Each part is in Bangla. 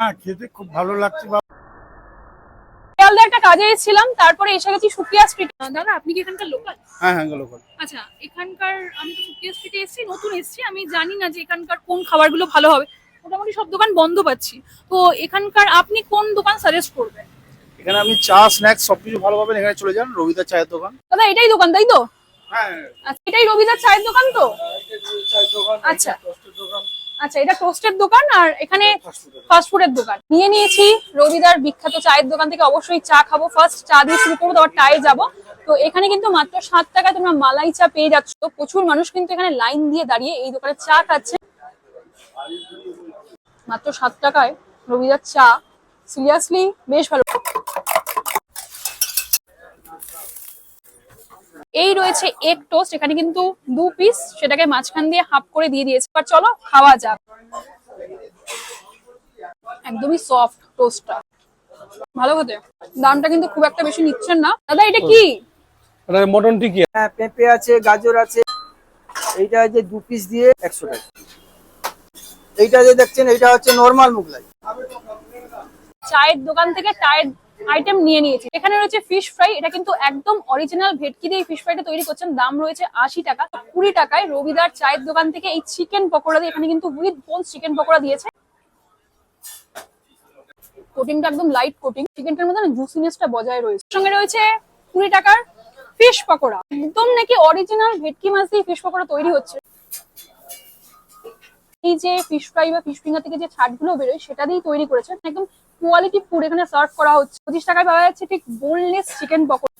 হ্যাঁ খেতে খুব ভালো লাগছে বা শিয়ালদা একটা কাজে তারপরে এসে গেছি সুকিয়া স্ট্রিট দাদা আপনি কি এখানকার লোকাল হ্যাঁ হ্যাঁ লোকাল আচ্ছা এখানকার আমি তো সুকিয়া স্ট্রিটে এসেছি নতুন এসেছি আমি জানি না যে এখানকার কোন খাবারগুলো ভালো হবে। মোটামুটি সব দোকান বন্ধ পাচ্ছি। তো এখানকার আপনি কোন দোকান সাজেস্ট করবেন? এখানে আপনি চা স্ন্যাক্স সবকিছু ভালো পাবেন এখানে চলে যান রবিদার চায়ের দোকান। দাদা এটাই দোকান তাই তো? হ্যাঁ। আচ্ছা এটাই রবিদার চায়ের দোকান তো? চায়ের দোকান আচ্ছা। আচ্ছা এটা টোস্টের দোকান আর এখানে ফাস্ট ফুডের দোকান। নিয়ে নিয়েছি রবিদার বিখ্যাত চায়ের দোকান থেকে অবশ্যই চা খাব। ফার্স্ট চা দিয়ে শুরু করব তারপর টায়ে যাব। তো এখানে কিন্তু মাত্র সাত টাকায় তোমরা মালাই চা পেয়ে যাচ্ছ। প্রচুর মানুষ কিন্তু এখানে লাইন দিয়ে দাঁড়িয়ে এই দোকানে চা খাচ্ছে। মাত্র সাত টাকায় রবিদার চা। সিরিয়াসলি বেশ ভালো। এই রয়েছে এগ টোস্ট এখানে কিন্তু দু পিস সেটাকে মাঝখান দিয়ে হাফ করে দিয়ে দিয়েছে। এবার চলো খাওয়া যাক। একদমই সফট টোস্টটা ভালো হতে দামটা কিন্তু খুব একটা বেশি নিচ্ছেন না। দাদা এটা কি? এটা মটন টিকি। হ্যাঁ পেঁপে আছে গাজর আছে। এইটা যে দু পিস দিয়ে একশো টাকা। এইটা যে দেখছেন এইটা হচ্ছে নর্মাল মুগলাই। চায়ের দোকান থেকে চায়ের আইটেম নিয়ে নিয়েছি। এখানে রয়েছে ফিশ ফ্রাই এটা কিন্তু একদম অরিজিনাল ভেটকি দিয়ে ফিশ ফ্রাইটা তৈরি করছেন। দাম রয়েছে আশি টাকা। কুড়ি টাকায় রবিদার চায়ের দোকান থেকে এই চিকেন পকোড়া দিয়ে, এখানে কিন্তু উইথ বোনস চিকেন পকোড়া দিয়েছে। কোটিংটা একদম লাইট কোটিং চিকেনটার মধ্যে জুসিনেসটা বজায় রয়েছে। সঙ্গে রয়েছে কুড়ি টাকার ফিশ পকোড়া। একদম নাকি অরিজিনাল ভেটকি মাছ দিয়ে ফিশ পকোড়া তৈরি হচ্ছে। এই যে ফিশ ফ্রাই বা ফিশ ফিঙ্গার থেকে যে ছাড়গুলো বেরোয়, সেটা দিয়েই তৈরি করেছেন। একদম কোয়ালিটি ফুড এখানে সার্ভ করা হচ্ছে। পঁচিশ টাকায় পাওয়া যাচ্ছে ঠিক বোনলেস চিকেন পকোড়া।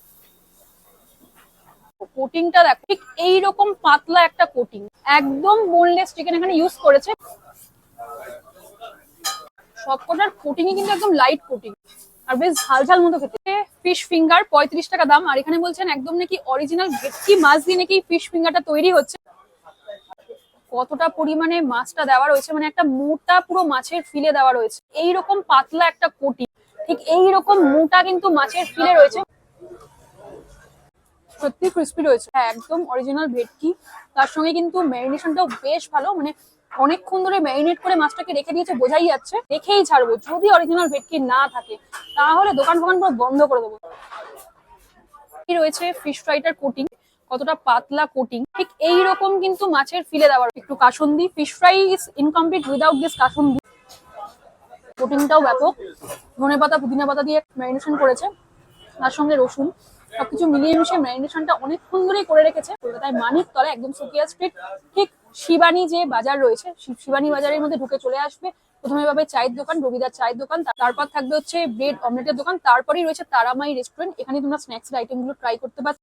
কোটিংটা দেখো, ঠিক এইরকম পাতলা একটা কোটিং একদম বোনলেস চিকেন এখানে ইউজ করেছে। সবকটার কোটিংই কিন্তু একদম লাইট কোটিং আর বেশ ঝাল ঝাল মতো খেতে। ফিশ ফিঙ্গার পঁয়ত্রিশ টাকা দাম। আর এখানে বলছেন একদম নাকি অরিজিনাল ভেটকি মাছ দিয়ে নাকি ফিশ ফিঙ্গারটা তৈরি হচ্ছে। কতটা পরিমাণে মাছটা দেওয়া রয়েছে মানে একটা মোটা পুরো মাছের ফিলে দেওয়া রয়েছে। এই রকম পাতলা একটা কোটি, ঠিক এই রকম মোটা কিন্তু মাছের ফিলে রয়েছে। সত্যি ক্রিস্পি রয়েছে। হ্যাঁ একদম অরিজিনাল ভেটকি। তার সঙ্গে কিন্তু ম্যারিনেশনটাও বেশ ভালো মানে অনেকক্ষণ ধরে ম্যারিনেট করে মাছটাকে রেখে দিয়েছে, বোঝাই যাচ্ছে। দেখেই ছাড়বো, যদি অরিজিনাল ভেটকি না থাকে, তাহলে দোকান ফোকান পুরো বন্ধ করে দেবো। রয়েছে ফিশ ফ্রাইটার কোটিং কতটা পাতলা কোটিং ঠিক এই রকম কিন্তু মাছের ফিলে দেওয়ার একটু kasundi fish fry is incomplete without this kasundi. কোটিংটাও ব্যাপক। ধনে পাতা, পুদিনা পাতা দিয়ে ম্যারিনেশন করেছে। তার সঙ্গে রসুন, সবকিছু মিলিয়ে মিশিয়ে ম্যারিনেশনটা অনেকক্ষণ ধরেই করে রেখেছে। কলকাতায় মানিক তলা একদম সুকিয়া স্ট্রিট ঠিক শিবানী যে বাজার রয়েছে শিবানী বাজারের মধ্যে ঢুকে চলে আসবে। প্রথমে পাবে চায়ের দোকান, রবিদার চায়ের দোকান। তারপর থাকবে হচ্ছে ব্রেড অমলেটের দোকান। তারপরেই রয়েছে তারামাই রেস্টুরেন্ট এখানে তোমরা স্ন্যাক্স আইটেমগুলো ট্রাই করতে পারো।